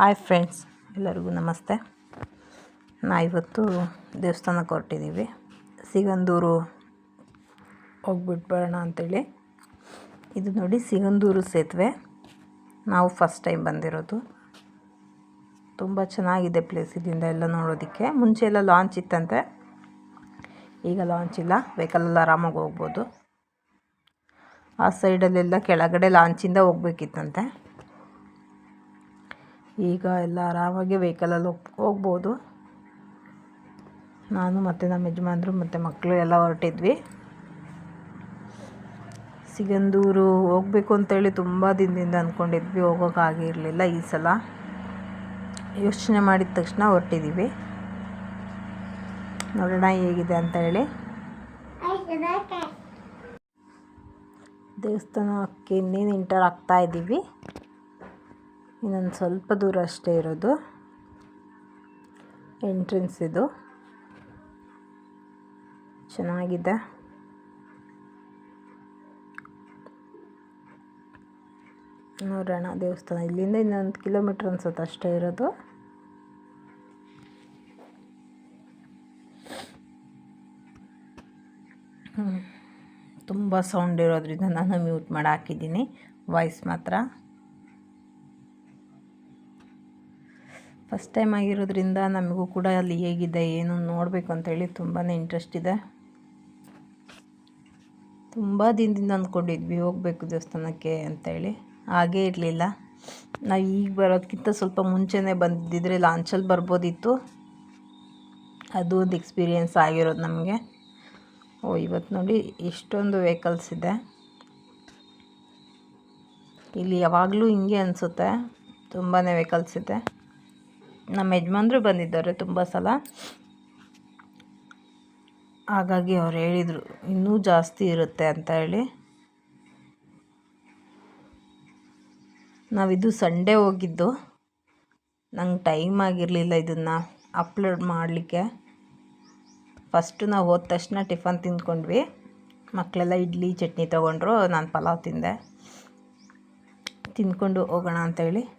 Hi friends, ಎಲ್ಲರಿಗೂ ನಮಸ್ತೆ. ನಾ ಇವತ್ತು ದೇವಸ್ಥಾನಕ್ಕೆ ಹೊರಟಿದ್ದೀವಿ. ಸಿಗಂದೂರು ಹೋಗ್ಬಿಟ್ಟು ಬರೋಣ ಅಂತೇಳಿ. ಇದು ನೋಡಿ ಸಿಗಂದೂರು ಸೇತುವೆ. ನಾವು ಫಸ್ಟ್ ಟೈಮ್ ಬಂದಿರೋದು. ತುಂಬ ಚೆನ್ನಾಗಿದೆ ಪ್ಲೇಸ್ ಇಲ್ಲಿಂದ ಎಲ್ಲ ನೋಡೋದಕ್ಕೆ. ಮುಂಚೆ ಎಲ್ಲ ಲಾಂಚ್ ಇತ್ತಂತೆ. ಈಗ ಲಾಂಚ್ ಇಲ್ಲ. ವೆಹಿಕಲೆಲ್ಲ ಆರಾಮಾಗಿ ಹೋಗ್ಬೋದು. ಆ ಸೈಡಲ್ಲೆಲ್ಲ ಕೆಳಗಡೆ ಲಾಂಚಿಂದ ಹೋಗ್ಬೇಕಿತ್ತಂತೆ. ಈಗ ಎಲ್ಲ ಆರಾಮಾಗಿ ವೆಹಿಕಲಲ್ಲಿ ಹೋಗ್ ಹೋಗ್ಬೋದು. ನಾನು ಮತ್ತು ನಮ್ಮ ಯಜಮಾನ್ರು ಮತ್ತು ಮಕ್ಕಳು ಎಲ್ಲ ಹೊರಟಿದ್ವಿ. ಸಿಗಂದೂರು ಹೋಗ್ಬೇಕು ಅಂತೇಳಿ ತುಂಬ ದಿನದಿಂದ ಅಂದ್ಕೊಂಡಿದ್ವಿ ಹೋಗೋಕ್ಕಾಗಿರಲಿಲ್ಲ ಈ ಸಲ. ಯೋಚನೆ ಮಾಡಿದ ತಕ್ಷಣ ಹೊರಟಿದ್ದೀವಿ ನೋಡೋಣ ಹೇಗಿದೆ ಅಂತ ಹೇಳಿ. ದೇವಸ್ಥಾನಕ್ಕೆ ಇನ್ನೇನು ಇಂಟರ್ ಆಗ್ತಾ ಇದ್ದೀವಿ ಇನ್ನೊಂದು ಸ್ವಲ್ಪ ದೂರ ಅಷ್ಟೇ ಇರೋದು. ಎಂಟ್ರೆನ್ಸ್ ಇದು. ಚೆನ್ನಾಗಿದೆ. ನೋಡೋಣ ದೇವಸ್ಥಾನ. ಇಲ್ಲಿಂದ ಇನ್ನೊಂದು ಕಿಲೋಮೀಟ್ರ್ ಅನ್ಸುತ್ತೆ ಅಷ್ಟೇ ಇರೋದು. ತುಂಬ ಸೌಂಡ್ ಇರೋದ್ರಿಂದ ನಾನು ಮ್ಯೂಟ್ ಮಾಡಿ ಹಾಕಿದ್ದೀನಿ. ವಾಯ್ಸ್ ಮಾತ್ರ. ಫಸ್ಟ್ ಟೈಮ್ ಆಗಿರೋದ್ರಿಂದ ನಮಗೂ ಕೂಡ ಅಲ್ಲಿ ಹೇಗಿದೆ, ಏನು ನೋಡಬೇಕು ಅಂತೇಳಿ ತುಂಬಾ ಇಂಟ್ರೆಸ್ಟ್ ಇದೆ. ತುಂಬ ದಿನದಿಂದ ಅಂದ್ಕೊಂಡಿದ್ವಿ, ಹೋಗಬೇಕು ದೇವಸ್ಥಾನಕ್ಕೆ ಅಂತೇಳಿ. ಹಾಗೇ ಇರಲಿಲ್ಲ. ನಾವು ಈಗ ಬರೋದಕ್ಕಿಂತ ಸ್ವಲ್ಪ ಮುಂಚೆನೇ ಬಂದಿದ್ದರೆ ಲಾಂಚಲ್ಲಿ ಬರ್ಬೋದಿತ್ತು. ಅದು ಒಂದು ಎಕ್ಸ್ಪೀರಿಯೆನ್ಸ್ ಆಗಿರೋದು ನಮಗೆ. ಓ ಇವತ್ತು ನೋಡಿ ಇಷ್ಟೊಂದು ವೆಹಿಕಲ್ಸ್ ಇದೆ. ಇಲ್ಲಿ ಯಾವಾಗಲೂ ಹಿಂಗೆ ಅನಿಸುತ್ತೆ. ತುಂಬಾ ವೆಹಿಕಲ್ಸ್ ಇದೆ. ನಮ್ಮ ಯಜಮಾನ್ರು ಬಂದಿದ್ದಾರೆ ತುಂಬ ಸಲ. ಹಾಗಾಗಿ ಅವ್ರು ಹೇಳಿದರು, ಇನ್ನೂ ಜಾಸ್ತಿ ಇರುತ್ತೆ ಅಂತ ಹೇಳಿ. ನಾವಿದು ಸಂಡೇ ಹೋಗಿದ್ದು. ನಂಗೆ ಟೈಮ್ ಆಗಿರಲಿಲ್ಲ ಇದನ್ನು ಅಪ್ಲೋಡ್ ಮಾಡಲಿಕ್ಕೆ. ಫಸ್ಟು ನಾವು ಹೋದ ತಕ್ಷಣ ಟಿಫನ್ ತಿಂದ್ಕೊಂಡ್ವಿ. ಮಕ್ಕಳೆಲ್ಲ ಇಡ್ಲಿ, ಚಟ್ನಿ ತೊಗೊಂಡ್ರು, ನಾನು ಪಲಾವ್ ತಿಂದೆ. ತಿಂದ್ಕೊಂಡು ಹೋಗೋಣ ಅಂತೇಳಿ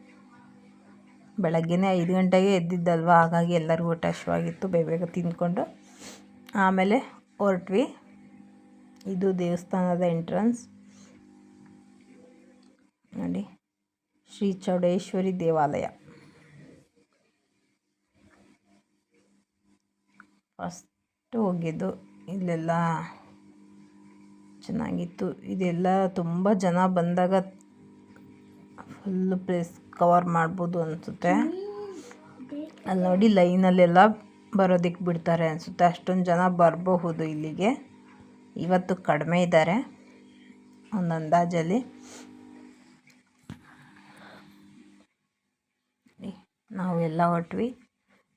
ಬೆಳಗ್ಗೆನೇ ಐದು ಗಂಟೆಗೆ ಎದ್ದಿದ್ದಲ್ವ? ಹಾಗಾಗಿ ಎಲ್ಲರಿಗೂ ಊಟ ಹಶ್ವಾಗಿತ್ತು ಬೇಗ ಬೇಗ ತಿಂದ್ಕೊಂಡು ಆಮೇಲೆ ಹೊರಟ್ವಿ. ಇದು ದೇವಸ್ಥಾನದ ಎಂಟ್ರೆನ್ಸ್. ನೋಡಿ, ಶ್ರೀ ಚೌಡೇಶ್ವರಿ ದೇವಾಲಯ. ಫಸ್ಟ್ ಹೋಗಿದ್ದು ಇಲ್ಲೆಲ್ಲ ಚೆನ್ನಾಗಿತ್ತು. ಇದೆಲ್ಲ ತುಂಬ ಜನ ಬಂದಾಗ ಫುಲ್ಲು ಪ್ಲೇಸ್ ಕವರ್ ಮಾಡ್ಬೋದು ಅನಿಸುತ್ತೆ. ಅಲ್ಲಿ ನೋಡಿ ಲೈನಲ್ಲೆಲ್ಲ ಬರೋದಕ್ಕೆ ಬಿಡ್ತಾರೆ ಅನಿಸುತ್ತೆ. ಅಷ್ಟೊಂದು ಜನ ಬರಬಹುದು ಇಲ್ಲಿಗೆ. ಇವತ್ತು ಕಡಿಮೆ ಇದ್ದಾರೆ ಒಂದು ಅಂದಾಜಲ್ಲಿ. ನಾವು ಎಲ್ಲ ಹೊಟ್ವಿ.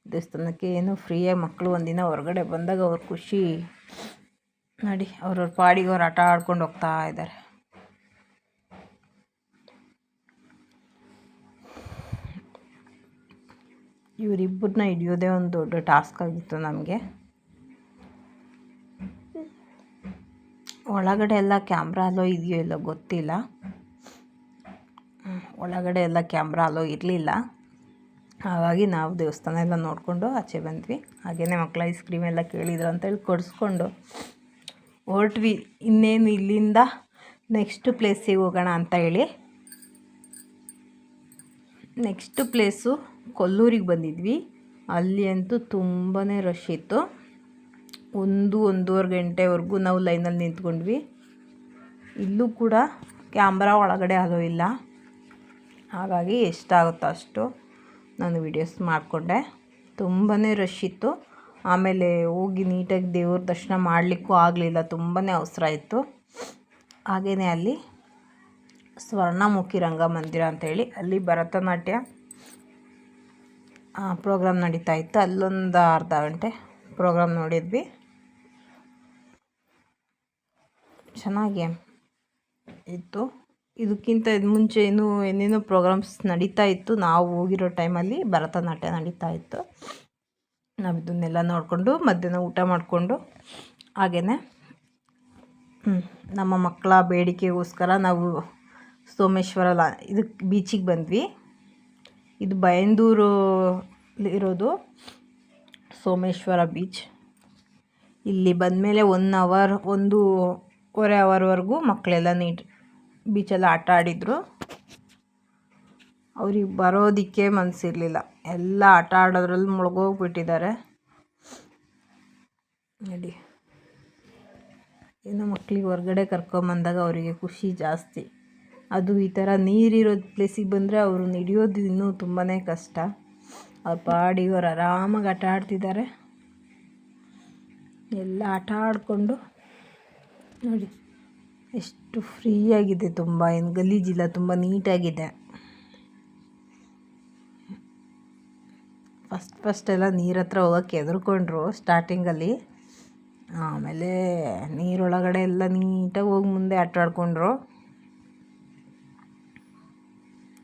ದೇವಸ್ಥಾನಕ್ಕೆ ಏನು ಫ್ರೀಯಾಗಿ ಮಕ್ಕಳು ಒಂದಿನ ಹೊರಗಡೆ ಬಂದಾಗ ಅವ್ರ ಖುಷಿ. ನೋಡಿ ಅವ್ರವ್ರ ಪಾಡಿಗೆ ಅವ್ರು ಆಟ ಆಡ್ಕೊಂಡು ಹೋಗ್ತಾ ಇದ್ದಾರೆ ಇವರಿಬ್ಬರನ್ನ ಹಿಡಿಯೋದೇ ಒಂದು ದೊಡ್ಡ ಟಾಸ್ಕ್ ಆಗಿತ್ತು ನಮಗೆ. ಒಳಗಡೆ ಎಲ್ಲ ಕ್ಯಾಮ್ರಾ ಅಲೋ ಇದೆಯೋ ಇಲ್ಲೋ ಗೊತ್ತಿಲ್ಲ. ಒಳಗಡೆ ಎಲ್ಲ ಕ್ಯಾಮ್ರಾ ಅಲೋ ಇರಲಿಲ್ಲ. ಹಾಗಾಗಿ ನಾವು ದೇವಸ್ಥಾನ ಎಲ್ಲ ನೋಡಿಕೊಂಡು ಆಚೆ ಬಂದ್ವಿ. ಹಾಗೆಯೇ ಮಕ್ಕಳು ಐಸ್ ಕ್ರೀಮ್ ಎಲ್ಲ ಕೇಳಿದ್ರು ಅಂತೇಳಿ ಕೊಡಿಸ್ಕೊಂಡು ಹೊರಟ್ವಿ. ಇನ್ನೇನು ಇಲ್ಲಿಂದ ನೆಕ್ಸ್ಟ್ ಪ್ಲೇಸಿಗೆ ಹೋಗೋಣ ಅಂತ ಹೇಳಿ. ನೆಕ್ಸ್ಟ್ ಪ್ಲೇಸು ಕೊಲ್ಲೂರಿಗೆ ಬಂದಿದ್ವಿ. ಅಲ್ಲಿ ಅಂತೂ ತುಂಬಾ ರಶ್ ಇತ್ತು. ಒಂದು ಒಂದೂವರೆ ಗಂಟೆವರೆಗೂ ನಾವು ಲೈನಲ್ಲಿ ನಿಂತ್ಕೊಂಡ್ವಿ. ಇಲ್ಲೂ ಕೂಡ ಕ್ಯಾಮ್ರಾ ಒಳಗಡೆ ಅಲೋ ಇಲ್ಲ. ಹಾಗಾಗಿ ಎಷ್ಟಾಗುತ್ತೋ ಅಷ್ಟು ನಾನು ವಿಡಿಯೋಸ್ ಮಾಡಿಕೊಂಡೆ. ತುಂಬಾ ರಶ್ ಇತ್ತು. ಆಮೇಲೆ ಹೋಗಿ ನೀಟಾಗಿ ದೇವ್ರ ದರ್ಶನ ಮಾಡಲಿಕ್ಕೂ ಆಗಲಿಲ್ಲ. ತುಂಬಾ ಅವಸರ ಇತ್ತು. ಹಾಗೆಯೇ ಅಲ್ಲಿ ಸ್ವರ್ಣಮುಖಿ ರಂಗಮಂದಿರ ಅಂತೇಳಿ. ಅಲ್ಲಿ ಭರತನಾಟ್ಯ ಪ್ರೋಗ್ರಾಮ್ ನಡೀತಾ ಇತ್ತು. ಅಲ್ಲೊಂದು ಅರ್ಧ ಗಂಟೆ ಪ್ರೋಗ್ರಾಮ್ ನೋಡಿದ್ವಿ. ಚೆನ್ನಾಗಿ ಇತ್ತು. ಇದಕ್ಕಿಂತ ಇದು ಮುಂಚೆ ಇನ್ನೂ ಏನೇನೋ ಪ್ರೋಗ್ರಾಮ್ಸ್ ನಡೀತಾ ಇತ್ತು. ನಾವು ಹೋಗಿರೋ ಟೈಮಲ್ಲಿ ಭರತನಾಟ್ಯ ನಡೀತಾ ಇತ್ತು. ನಾವು ಇದನ್ನೆಲ್ಲ ನೋಡಿಕೊಂಡು ಮಧ್ಯಾಹ್ನ ಊಟ ಮಾಡಿಕೊಂಡು ಹಾಗೆಯೇ ನಮ್ಮ ಮಕ್ಕಳ ಬೇಡಿಕೆಗೋಸ್ಕರ ನಾವು ಸೋಮೇಶ್ವರ ಲಾ ಇದಕ್ಕೆ ಬೀಚಿಗೆ ಬಂದ್ವಿ. ಇದು ಬಯಂದೂರು ಇರೋದು ಸೋಮೇಶ್ವರ ಬೀಚ್. ಇಲ್ಲಿ ಬಂದಮೇಲೆ ಒನ್ ಅವರ್ ಒಂದೂವರೆ ಅವರ್ವರೆಗೂ ಮಕ್ಕಳೆಲ್ಲ ನೀಟ್ ಬೀಚಲ್ಲಿ ಆಟ ಆಡಿದರು. ಅವ್ರಿಗೆ ಬರೋದಕ್ಕೆ ಮನಸ್ಸಿರಲಿಲ್ಲ ಎಲ್ಲ ಆಟ ಆಡೋದ್ರಲ್ಲಿ ಮುಳುಗೋಗ್ಬಿಟ್ಟಿದ್ದಾರೆ. ನೋಡಿ. ಏನೋ ಮಕ್ಳಿಗೆ ಹೊರ್ಗಡೆ ಕರ್ಕೊಂಬಂದಾಗ ಅವರಿಗೆ ಖುಷಿ ಜಾಸ್ತಿ. ಅದು ಈ ಥರ ನೀರಿರೋ ಪ್ಲೇಸಿಗೆ ಬಂದರೆ ಅವರು ನಡೆಯೋದು ಇನ್ನೂ ತುಂಬಾ ಕಷ್ಟ. ಅವ್ರ ಪಾಡಿ ಇವರು ಆರಾಮಾಗಿ ಆಟ ಆಡ್ತಿದ್ದಾರೆ. ಎಲ್ಲ ಆಟ ಆಡಿಕೊಂಡು ನೋಡಿ, ಎಷ್ಟು ಫ್ರೀಯಾಗಿದೆ ತುಂಬ. ಏನು ಗಲೀಜಿಲ್ಲ ತುಂಬ ನೀಟಾಗಿದೆ. ಫಸ್ಟ್ ಫಸ್ಟ್ ಎಲ್ಲ ನೀರ ಹತ್ರ ಹೋಗೋಕ್ಕೆ ಹೆದರ್ಕೊಂಡ್ರು ಸ್ಟಾರ್ಟಿಂಗಲ್ಲಿ. ಆಮೇಲೆ ನೀರೊಳಗಡೆ ಎಲ್ಲ ನೀಟಾಗಿ ಹೋಗಿ ಮುಂದೆ ಆಟ ಆಡ್ಕೊಂಡ್ರು.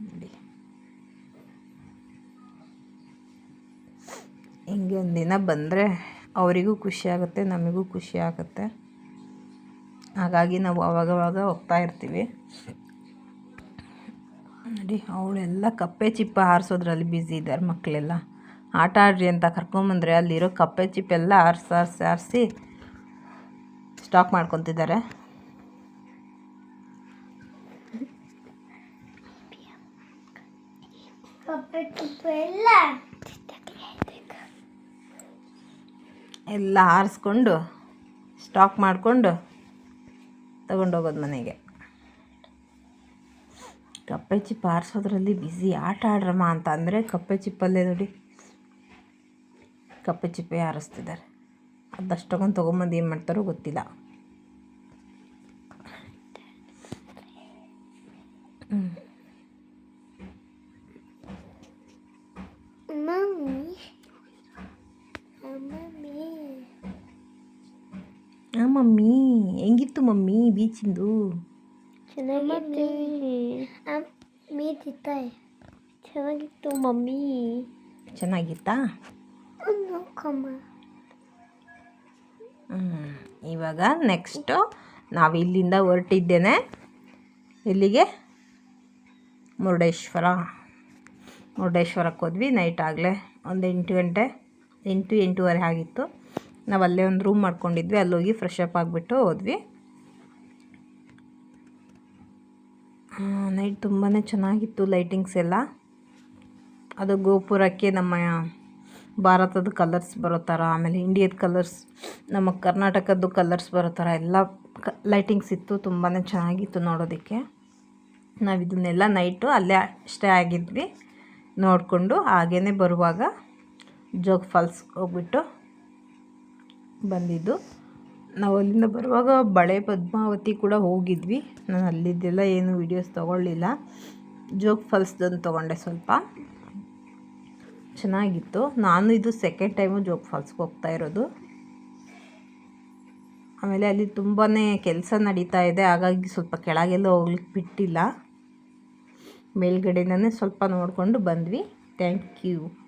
ನೋಡಿ. ಹಿಂಗೆ ದಿನ ಬಂದರೆ ಅವರಿಗೂ ಖುಷಿ ಆಗುತ್ತೆ, ನಮಗೂ ಖುಷಿ ಆಗುತ್ತೆ. ಹಾಗಾಗಿ ನಾವು ಅವಾಗವಾಗ ಹೋಗ್ತಾ ಇರ್ತೀವಿ. ನೋಡಿ, ಅವಳೆಲ್ಲ ಕಪ್ಪೆ ಚಿಪ್ಪ ಆರಿಸೋದ್ರಲ್ಲಿ ಬ್ಯುಸಿ ಇದ್ದಾರೆ ಮಕ್ಕಳೆಲ್ಲ. ಆಟ ಆಡ್ರಿ ಅಂತ ಕರ್ಕೊಂಬಂದ್ರೆ ಅಲ್ಲಿರೋ ಕಪ್ಪೆ ಚಿಪ್ಪೆಲ್ಲ ಆರಿಸಿ ಆರಿಸಿ ಆರಿಸಿ ಸ್ಟಾಕ್ ಮಾಡ್ಕೊತಿದ್ದಾರೆ. ಎಲ್ಲ ಆರಿಸ್ಕೊಂಡು ಸ್ಟಾಕ್ ಮಾಡಿಕೊಂಡು ತಗೊಂಡೋಗೋದು ಮನೆಗೆ. ಕಪ್ಪೆ ಚಿಪ್ ಆರಿಸೋದ್ರಲ್ಲಿ ಬ್ಯುಸಿ ಆಟ ಆಡ್ರಮ್ಮ ಅಂತ ಅಂದರೆ ಕಪ್ಪೆ ಚಿಪ್ಪಲ್ಲೇ ನೋಡಿ. ಕಪ್ಪೆ ಚಿಪ್ಪೆ ಆರಿಸ್ತಿದ್ದಾರೆ. ಅದಷ್ಟೊಂದು ತೊಗೊಂಬಂದು ಏನು ಮಾಡ್ತಾರೋ ಗೊತ್ತಿಲ್ಲ. ಹಾಂ ಮಮ್ಮಿ ಹೆಂಗಿತ್ತು ಮಮ್ಮಿ ಬೀಚಿಂದು ಚೆನ್ನಾಗಿತ್ತು ಮೀತಿತ್ತ ಚೆನ್ನಾಗಿತ್ತು? ಮಮ್ಮಿ ಚೆನ್ನಾಗಿತ್ತಾ ಇವಾಗ ನೆಕ್ಸ್ಟು ನಾವು ಇಲ್ಲಿಂದ ಹೊರಟಿದ್ದೇನೆ. ಇಲ್ಲಿಗೆ ಮುರುಡೇಶ್ವರ. ಮುರುಡೇಶ್ವರಕ್ಕೆ ಹೋದ್ವಿ ನೈಟ್ ಆಗಲೇ. ಒಂದು ಎಂಟು ಗಂಟೆ ಎಂಟು ಎಂಟೂವರೆ ಆಗಿತ್ತು. ನಾವು ಅಲ್ಲೇ ಒಂದು ರೂಮ್ ಮಾಡ್ಕೊಂಡಿದ್ವಿ ಅಲ್ಲಿ ಹೋಗಿ ಫ್ರೆಶ್ ಅಪ್ ಆಗಿಬಿಟ್ಟು ಹೋದ್ವಿ. ನೈಟ್ ತುಂಬಾ ಚೆನ್ನಾಗಿತ್ತು ಲೈಟಿಂಗ್ಸ್ ಎಲ್ಲ. ಅದು ಗೋಪುರಕ್ಕೆ ನಮ್ಮ ಭಾರತದ ಕಲರ್ಸ್ ಬರೋ ಥರ, ಆಮೇಲೆ ಇಂಡಿಯದ ಕಲರ್ಸ್ ನಮ್ಮ ಕರ್ನಾಟಕದ್ದು ಕಲರ್ಸ್ ಬರೋ ಥರ ಎಲ್ಲ ಕ ಲೈಟಿಂಗ್ಸ್ ಇತ್ತು ತುಂಬಾ ಚೆನ್ನಾಗಿತ್ತು ನೋಡೋದಕ್ಕೆ. ನಾವು ಇದನ್ನೆಲ್ಲ ನೈಟು ಅಲ್ಲೇ ಸ್ಟೇ ಆಗಿದ್ವಿ, ನೋಡಿಕೊಂಡು ಹಾಗೇ ಬರುವಾಗ ಜೋಗ್ ಫಾಲ್ಸ್ ಹೋಗ್ಬಿಟ್ಟು ಬಂದಿದ್ದು. ನಾವು ಅಲ್ಲಿಂದ ಬರುವಾಗ ಬಳೆ ಪದ್ಮಾವತಿ ಕೂಡ ಹೋಗಿದ್ವಿ. ನಾನು ಅಲ್ಲಿದ್ದೆಲ್ಲ ಏನು ವೀಡಿಯೋಸ್ ತೊಗೊಳ್ಳಿಲ್ಲ. ಜೋಗ್ ಫಾಲ್ಸ್ದೊಂದು ತೊಗೊಂಡೆ ಸ್ವಲ್ಪ. ಚೆನ್ನಾಗಿತ್ತು. ನಾನು ಇದು ಸೆಕೆಂಡ್ ಟೈಮು ಜೋಗ್ ಫಾಲ್ಸ್ಗೆ ಹೋಗ್ತಾ ಇರೋದು. ಆಮೇಲೆ ಅಲ್ಲಿ ತುಂಬಾ ಕೆಲಸ ನಡೀತಾ ಇದೆ. ಹಾಗಾಗಿ ಸ್ವಲ್ಪ ಕೆಳಗೆಲ್ಲ ಹೋಗ್ಲಿಕ್ಕೆ ಬಿಟ್ಟಿಲ್ಲ. ಮೇಲ್ಗಡೆನೇ ಸ್ವಲ್ಪ ನೋಡಿಕೊಂಡು ಬಂದ್ವಿ. Thank you